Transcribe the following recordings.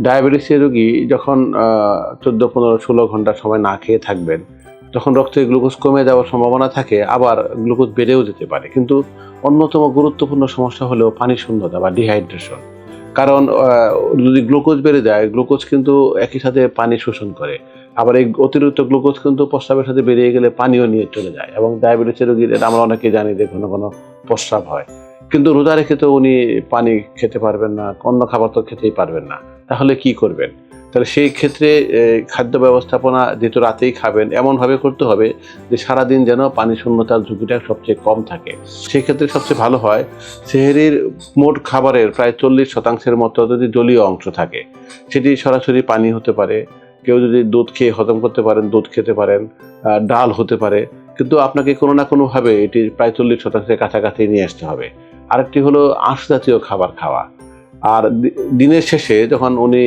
ডায়াবেটিসের রোগী যখন চোদ্দ, পনেরো, ষোলো ঘণ্টা সময় না খেয়ে থাকবেন, তখন রক্তে গ্লুকোজ কমে যাওয়ার সম্ভাবনা থাকে, আবার গ্লুকোজ বেড়েও যেতে পারে। কিন্তু অন্যতম গুরুত্বপূর্ণ সমস্যা হলো পানি শূন্যতা বা ডিহাইড্রেশন কারণ যদি গ্লুকোজ বেড়ে যায়, গ্লুকোজ কিন্তু একই সাথে পানি শোষণ করে। আবার এই অতিরিক্ত গ্লুকোজ কিন্তু প্রস্রাবের সাথে বেরিয়ে গেলে পানিও নিয়ে চলে যায় এবং ডায়াবেটিসের রোগীর আমরা অনেকে জানি যে ঘন ঘন প্রস্রাব হয়। কিন্তু রোজা রেখে তো উনি পানি খেতে পারবেন না, অন্য খাবার তো খেতেই পারবেন না। তাহলে কি করবেন? তাহলে সেই ক্ষেত্রে খাদ্য ব্যবস্থাপনা যেহেতু রাতেই খাবেন, এমনভাবে করতে হবে যে সারাদিন যেন পানি শূন্যতার ঝুঁকিটা সবচেয়ে কম থাকে। সেই ক্ষেত্রে সবচেয়ে ভালো হয়, সেহেরির মোট খাবারের প্রায় চল্লিশ শতাংশের মতো যদি জলীয় অংশ থাকে। সেটি সরাসরি পানি হতে পারে, কেউ যদি দুধ খেয়ে হজম করতে পারেন, দুধ খেতে পারেন ডাল হতে পারে। কিন্তু আপনাকে কোনো না কোনোভাবে এটি প্রায় চল্লিশ শতাংশের কাছাকাছি নিয়ে আসতে হবে। আরেকটি হলো আঁশ জাতীয় খাবার খাওয়া। আর দিনের শেষে যখন উনি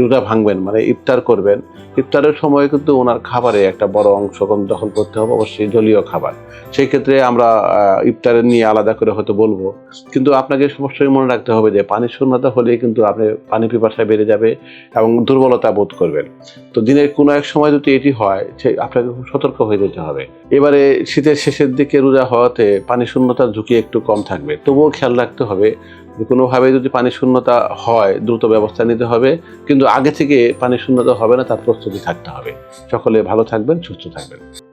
রোজা ভাঙবেন মানে ইফতার করবেন, ইফতারের সময় কিন্তু ওনার খাবারে একটা বড় অংশ দখল করতে হবে, অবশ্যই জলীয় খাবার। সেই ক্ষেত্রে আমরা ইফতারের নিয়ে আলাদা করে হয়তো বলব। কিন্তু আপনাকে অবশ্যই মনে রাখতে হবে যে পানির শূন্যতা হলেই কিন্তু আপনি পানি পিপাসা বেড়ে যাবে এবং দুর্বলতা বোধ করবেন। তো দিনের কোনো এক সময় যদি এটি হয়, সে, আপনাকে খুব সতর্ক হয়ে যেতে হবে। এবারে শীতের শেষের দিকে রোজা হওয়াতে পানি শূন্যতার ঝুঁকি একটু কম থাকবে। তবুও খেয়াল রাখতে হবে কোনোভাবে যদি পানি শূন্যতা হয়, দ্রুত ব্যবস্থা নিতে হবে। কিন্তু আগে থেকে পানি শূন্যতা হবে না, তার প্রস্তুতি থাকতে হবে। সকলে ভালো থাকবেন, সুস্থ থাকবেন।